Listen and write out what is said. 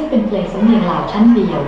ึ่งเป็นเพลงสำเนียงลาวชั้นเดียว